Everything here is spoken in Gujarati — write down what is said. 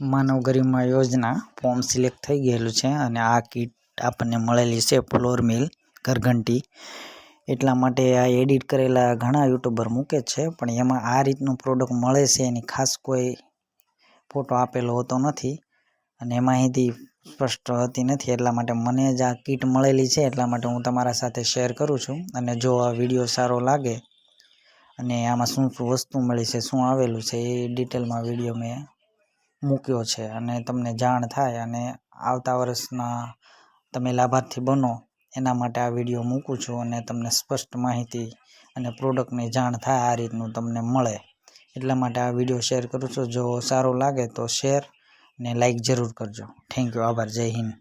માનવ ગરિમા યોજના ફોર્મ સિલેક્ટ થઈ ગયેલું છે અને આ કીટ આપણને મળેલી છે ફ્લોર મિલ ઘરઘંટી. એટલા માટે આ એડિટ કરેલા ઘણા યુટ્યુબર મૂકે છે, પણ એમાં આ રીતનું પ્રોડક્ટ મળે છે એની ખાસ કોઈ ફોટો આપેલો હોતો નથી અને એમાં અહીંથી સ્પષ્ટ હતી નથી, એટલા માટે મને જ આ કીટ મળેલી છે, એટલા માટે હું તમારા સાથે શેર કરું છું. અને જો આ વીડિયો સારો લાગે અને આમાં શું શું વસ્તુ મળી છે, શું આવેલું છે, એ ડિટેલમાં વીડિયો મેં મૂક્યો છે અને તમને જાણ થાય અને આવતા વર્ષના તમે લાભાર્થી બનો, એના માટે આ વીડિયો મૂકું છું અને તમને સ્પષ્ટ માહિતી અને પ્રોડક્ટની જાણ થાય આ રીતનું તમને મળે. એટલા માટે આ વીડિયો શેર કરું છું. જો સારો લાગે તો શેર ને લાઈક જરૂર કરજો. Thank you. આભાર. જય હિન્દ.